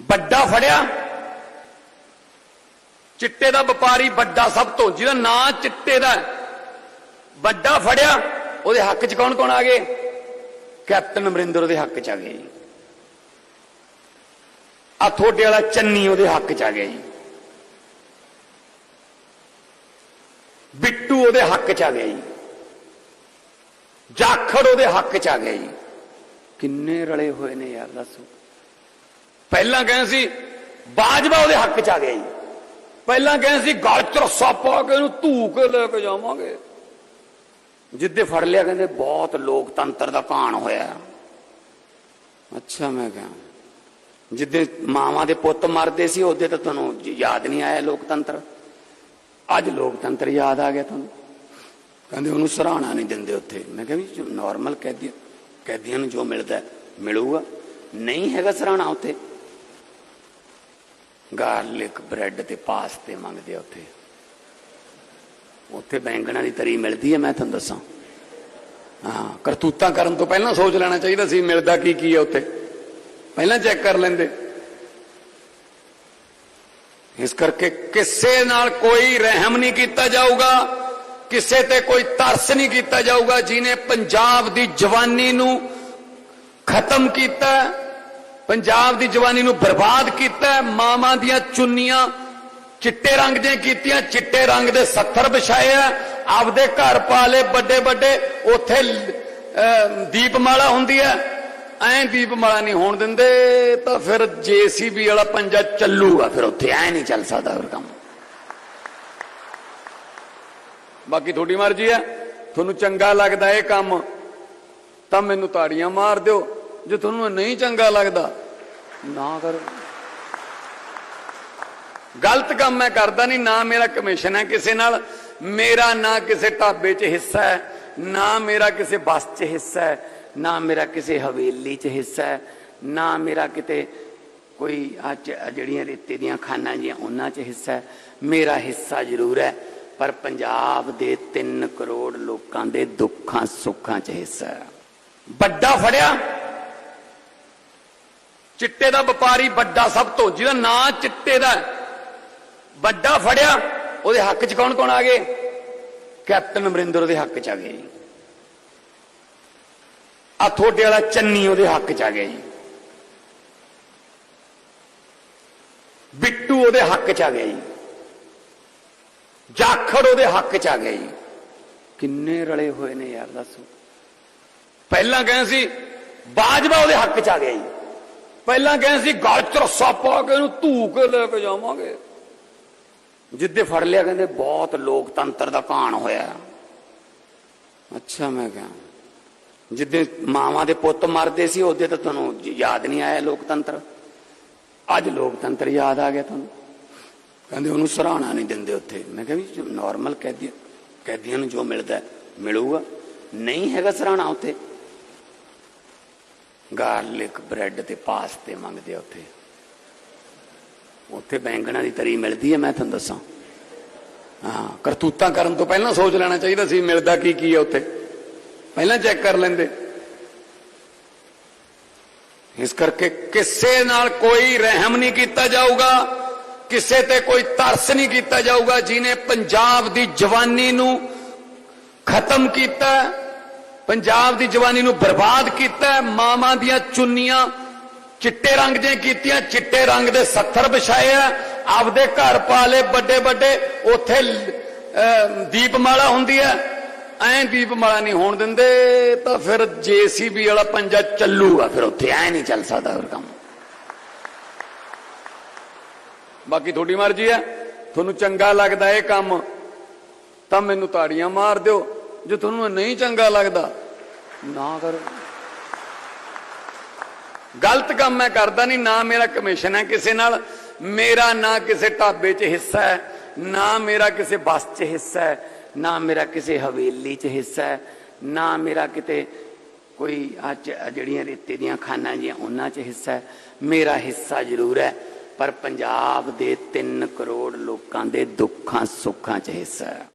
ਵੱਡਾ ਫੜਿਆ। ਚਿੱਟੇ ਦਾ ਵਪਾਰੀ ਵੱਡਾ ਸਭ ਤੋਂ, ਜਿਹਦਾ ਨਾਂ ਚਿੱਟੇ ਦਾ ਵੱਡਾ ਫੜਿਆ, ਉਹਦੇ ਹੱਕ 'ਚ ਕੌਣ ਕੌਣ ਆ ਗਏ? ਕੈਪਟਨ ਅਮਰਿੰਦਰ ਉਹਦੇ ਹੱਕ 'ਚ ਆ ਗਏ ਜੀ। ਆ ਥੋੜੇ ਵਾਲਾ ਚੰਨੀ ਉਹਦੇ ਹੱਕ 'ਚ ਆ ਗਿਆ ਜੀ। ਬਿੱਟੂ ਉਹਦੇ ਹੱਕ 'ਚ ਆ ਗਿਆ ਜੀ। ਜਾਖੜ ਉਹਦੇ ਹੱਕ 'ਚ ਆ ਗਿਆ ਜੀ। ਕਿੰਨੇ ਰਲੇ ਹੋਏ ਨੇ ਯਾਰ, ਦੱਸੋ। ਪਹਿਲਾਂ ਕਹਿੰਦੇ ਸੀ, ਬਾਜਵਾ ਉਹਦੇ ਹੱਕ 'ਚ ਆ ਗਿਆ ਜੀ। ਪਹਿਲਾਂ ਕਹਿੰਦੇ ਸੀ, ਗਲ 'ਚ ਪਾ ਕੇ ਇਹਨੂੰ ਧੂ ਕੇ ਲੈ ਕੇ ਜਾਵਾਂਗੇ। ਜਿੱਦੇ ਫੜ ਲਿਆ ਕਹਿੰਦੇ, ਬਹੁਤ ਲੋਕਤੰਤਰ ਦਾ ਭਾਣ ਹੋਇਆ। ਅੱਛਾ, ਮੈਂ ਕਿਹਾ। ਜਿੱਦੇ ਮਾਵਾਂ ਦੇ ਪੁੱਤ ਮਰਦੇ ਸੀ, ਉਹਦੇ ਤਾਂ ਤੁਹਾਨੂੰ ਯਾਦ ਨਹੀਂ ਆਇਆ ਲੋਕਤੰਤਰ? ਅੱਜ ਲੋਕਤੰਤਰ ਯਾਦ ਆ ਗਿਆ ਤੁਹਾਨੂੰ? ਕਹਿੰਦੇ ਉਹਨੂੰ ਸਰਾਣਾ ਨਹੀਂ ਦਿੰਦੇ ਉੱਥੇ। ਮੈਂ ਕਿਹਾ ਵੀ ਨਾਰਮਲ ਕੈਦੀ ਕੈਦੀਆਂ ਨੂੰ ਜੋ ਮਿਲਦਾ ਮਿਲੂਗਾ। ਨਹੀਂ ਹੈਗਾ ਸਰਾਣਾ ਉੱਥੇ। ਗਾਰਲਿਕ ਬ੍ਰੈਡ ਤੇ ਪਾਸਤੇ ਮੰਗਦੇ ਆ ਉੱਥੇ। ਉੱਥੇ ਬੈਂਗਣਾ ਦੀ ਤਰੀ ਮਿਲਦੀ ਹੈ ਮੈਂ ਤੁਹਾਨੂੰ ਦੱਸਾਂ। ਹਾਂ, ਕਰਤੂਤਾਂ ਕਰਨ ਤੋਂ ਪਹਿਲਾਂ ਸੋਚ ਲੈਣਾ ਚਾਹੀਦਾ ਸੀ, ਮਿਲਦਾ ਕੀ ਕੀ ਹੈ ਉੱਥੇ। ਪਹਿਲਾਂ ਚੈੱਕ ਕਰ ਲੈਂਦੇ। ਇਸ ਕਰਕੇ ਕਿਸੇ ਨਾਲ ਕੋਈ ਰਹਿਮ ਨਹੀਂ ਕੀਤਾ ਜਾਊਗਾ, ਕਿਸੇ ਤੇ ਕੋਈ ਤਰਸ ਨਹੀਂ ਕੀਤਾ ਜਾਊਗਾ ਜਿਨੇ ਪੰਜਾਬ ਦੀ ਜਵਾਨੀ ਨੂੰ ਖਤਮ ਕੀਤਾ ਪੰਜਾਬ ਦੀ ਜਵਾਨੀ ਨੂੰ ਬਰਬਾਦ ਕੀਤਾ ਮਾਵਾਂ ਦੀਆਂ ਚੁੰਨੀਆਂ ਚਿੱਟੇ ਰੰਗ ਦੀਆਂ ਕੀਤੀਆਂ। ਚਿੱਟੇ ਰੰਗ ਦੇ 70 ਵਿਛਾਏ ਆ। ਆਪਦੇ ਘਰ ਪਾ ਲਏ ਵੱਡੇ ਵੱਡੇ। ਉੱਥੇ ਦੀਪਮਾਲਾ ਹੁੰਦੀ ਹੈ। ਐਂ ਦੀਪਮਾਲਾ ਨਹੀਂ ਹੋਣ ਦਿੰਦੇ। ਤਾਂ ਫਿਰ ਜੀਸੀਬੀ ਵਾਲਾ ਪੰਜਾ ਚੱਲੂਗਾ। ਫਿਰ ਉੱਥੇ ਐਂ ਨਹੀਂ ਚੱਲ ਸਕਦਾ ਫਿਰ ਕੰਮ। ਬਾਕੀ ਤੁਹਾਡੀ ਮਰਜ਼ੀ ਹੈ। ਤੁਹਾਨੂੰ ਚੰਗਾ ਲੱਗਦਾ ਇਹ ਕੰਮ, ਤਾਂ ਮੈਨੂੰ ਤਾੜੀਆਂ ਮਾਰ ਦਿਓ। ਜੇ ਤੁਹਾਨੂੰ ਨਹੀਂ ਚੰਗਾ ਲੱਗਦਾ ਨਾ ਕਰੋ। ਗਲਤ ਕੰਮ ਮੈਂ ਕਰਦਾ ਨਹੀਂ, ਨਾ ਮੇਰਾ ਕਮਿਸ਼ਨ ਹੈ ਕਿਸੇ ਨਾਲ, ਮੇਰਾ ਨਾ ਕਿਸੇ ਢਾਬੇ 'ਚ ਹਿੱਸਾ ਹੈ, ਨਾ ਮੇਰਾ ਕਿਸੇ ਬੱਸ 'ਚ ਹਿੱਸਾ ਹੈ, ਨਾ ਮੇਰਾ ਕਿਸੇ ਹਵੇਲੀ 'ਚ ਹਿੱਸਾ ਹੈ, ਨਾ ਮੇਰਾ ਕਿਤੇ ਕੋਈ ਆ ਜਿਹੜੀਆਂ ਰੇਤੇ ਦੀਆਂ ਖਾਨਾਂ ਜੀਆਂ ਉਹਨਾਂ 'ਚ ਹਿੱਸਾ ਹੈ, ਮੇਰਾ ਹਿੱਸਾ ਜ਼ਰੂਰ ਹੈ, ਪਰ ਪੰਜਾਬ ਦੇ 3 ਕਰੋੜ ਲੋਕਾਂ ਦੇ ਦੁੱਖਾਂ ਸੁੱਖਾਂ 'ਚ ਹਿੱਸਾ ਹੈ। ਵੱਡਾ ਫੜਿਆ ਚਿੱਟੇ ਦਾ ਵਪਾਰੀ ਵੱਡਾ ਸਭ ਤੋਂ, ਜਿਹਦਾ ਨਾਂ ਚਿੱਟੇ ਦਾ ਵੱਡਾ ਫੜਿਆ, ਉਹਦੇ ਹੱਕ 'ਚ ਕੌਣ ਕੌਣ ਆ ਗਏ? ਕੈਪਟਨ ਅਮਰਿੰਦਰ ਉਹਦੇ ਹੱਕ 'ਚ ਆ ਗਏ ਜੀ। ਆ ਥੋੜੇ ਵਾਲਾ ਚੰਨੀ ਉਹਦੇ ਹੱਕ 'ਚ ਆ ਗਿਆ ਜੀ। ਬਿੱਟੂ ਉਹਦੇ ਹੱਕ 'ਚ ਆ ਗਿਆ ਜੀ। ਜਾਖੜ ਉਹਦੇ ਹੱਕ 'ਚ ਆ ਗਿਆ ਜੀ। ਕਿੰਨੇ ਰਲੇ ਹੋਏ ਨੇ ਯਾਰ, ਦੱਸੋ। ਪਹਿਲਾਂ ਕਹਿੰਦੇ ਸੀ, ਬਾਜਵਾ ਉਹਦੇ ਹੱਕ 'ਚ ਆ ਗਿਆ ਜੀ। ਪਹਿਲਾਂ ਕਹਿੰਦੇ ਸੀ, ਗਲ 'ਚ ਰੱਸਾ ਪਾ ਕੇ ਇਹਨੂੰ ਧੂ ਕੇ ਲੈ ਕੇ ਜਾਵਾਂਗੇ। ਜਿੱਦੇ ਫੜ ਲਿਆ ਕਹਿੰਦੇ, ਬਹੁਤ ਲੋਕਤੰਤਰ ਦਾ ਭਾਣ ਹੋਇਆ। ਅੱਛਾ, ਮੈਂ ਕਿਹਾ, ਜਿੱਦੇ ਮਾਵਾਂ ਦੇ ਪੁੱਤ ਮਰਦੇ ਸੀ, ਉਹਦੇ ਤਾਂ ਤੁਹਾਨੂੰ ਯਾਦ ਨਹੀਂ ਆਇਆ ਲੋਕਤੰਤਰ? ਅੱਜ ਲੋਕਤੰਤਰ ਯਾਦ ਆ ਗਿਆ ਤੁਹਾਨੂੰ? ਕਹਿੰਦੇ ਉਹਨੂੰ ਸਰਾਣਾ ਨਹੀਂ ਦਿੰਦੇ ਉੱਥੇ। ਮੈਂ ਕਿਹਾ ਵੀ ਨਾਰਮਲ ਕੈਦੀ ਕੈਦੀਆਂ ਨੂੰ ਜੋ ਮਿਲਦਾ ਮਿਲੂਗਾ। ਨਹੀਂ ਹੈਗਾ ਸਰਾਣਾ ਉੱਥੇ। ਗਾਰਲਿਕ ਬ੍ਰੈਡ ਤੇ ਪਾਸਤੇ ਮੰਗਦੇ ਆ ਉੱਥੇ। ਉੱਥੇ ਬੈਂਗਣਾ ਦੀ ਤਰੀ ਮਿਲਦੀ ਹੈ ਮੈਂ ਤੁਹਾਨੂੰ ਦੱਸਾਂ। ਹਾਂ, ਕਰਤੂਤਾਂ ਕਰਨ ਤੋਂ ਪਹਿਲਾਂ ਸੋਚ ਲੈਣਾ ਚਾਹੀਦਾ ਸੀ, ਮਿਲਦਾ ਕੀ ਕੀ ਹੈ ਉੱਥੇ। ਪਹਿਲਾਂ ਚੈੱਕ ਕਰ ਲੈਂਦੇ। ਇਸ ਕਰਕੇ ਕਿਸੇ ਨਾਲ ਕੋਈ ਰਹਿਮ ਨਹੀਂ ਕੀਤਾ ਜਾਊਗਾ, ਕਿਸੇ ਤੇ ਕੋਈ ਤਰਸ ਨਹੀਂ ਕੀਤਾ ਜਾਊਗਾ ਜਿਨੇ ਪੰਜਾਬ ਦੀ ਜਵਾਨੀ ਨੂੰ ਖਤਮ ਕੀਤਾ ਪੰਜਾਬ ਦੀ ਜਵਾਨੀ ਨੂੰ ਬਰਬਾਦ ਕੀਤਾ ਮਾਵਾਂ ਦੀਆਂ ਚੁੰਨੀਆਂ ਚਿੱਟੇ ਰੰਗ ਦੀਆਂ ਕੀਤੀਆਂ, ਚਿੱਟੇ ਰੰਗ ਦੇ 70 ਵਿਛਾਏ ਆ। ਆਪਦੇ ਘਰ ਪਾ ਲਏ ਵੱਡੇ ਵੱਡੇ। ਉੱਥੇ ਦੀਪਮਾਲਾ ਹੁੰਦੀ ਹੈ। ਐਂ ਦੀਪਮਾਲਾ ਨਹੀਂ ਹੋਣ ਦਿੰਦੇ, ਤਾਂ ਫਿਰ ਜੀਸੀਬੀ ਵਾਲਾ ਪੰਜਾ ਚੱਲੂਗਾ। ਫਿਰ ਉੱਥੇ ਐਂ ਨਹੀਂ ਚੱਲ ਸਕਦਾ ਫਿਰ ਕੰਮ। ਬਾਕੀ ਤੁਹਾਡੀ ਮਰਜ਼ੀ ਹੈ। ਤੁਹਾਨੂੰ ਚੰਗਾ ਲੱਗਦਾ ਇਹ ਕੰਮ, ਤਾਂ ਮੈਨੂੰ ਤਾੜੀਆਂ ਮਾਰ ਦਿਓ। ਜੇ ਤੁਹਾਨੂੰ ਇਹ ਨਹੀਂ ਚੰਗਾ ਲੱਗਦਾ ਨਾ ਕਰੋ। ਗਲਤ ਕੰਮ ਮੈਂ ਕਰਦਾ ਨਹੀਂ, ਨਾ ਮੇਰਾ ਕਮਿਸ਼ਨ ਹੈ ਕਿਸੇ ਨਾਲ, ਮੇਰਾ ਨਾ ਕਿਸੇ ਢਾਬੇ 'ਚ ਹਿੱਸਾ ਹੈ, ਨਾ ਮੇਰਾ ਕਿਸੇ ਬੱਸ 'ਚ ਹਿੱਸਾ ਹੈ, ਨਾ ਮੇਰਾ ਕਿਸੇ ਹਵੇਲੀ 'ਚ ਹਿੱਸਾ ਹੈ, ਨਾ ਮੇਰਾ ਕਿਤੇ ਕੋਈ ਆ ਜਿਹੜੀਆਂ ਰੇਤੇ ਦੀਆਂ ਖਾਨਾਂ ਜੀਆਂ ਉਹਨਾਂ 'ਚ ਹਿੱਸਾ ਹੈ, ਮੇਰਾ ਹਿੱਸਾ ਜ਼ਰੂਰ ਹੈ, ਪਰ ਪੰਜਾਬ ਦੇ 3 ਕਰੋੜ ਲੋਕਾਂ ਦੇ ਦੁੱਖਾਂ ਸੁੱਖਾਂ 'ਚ ਹਿੱਸਾ ਹੈ।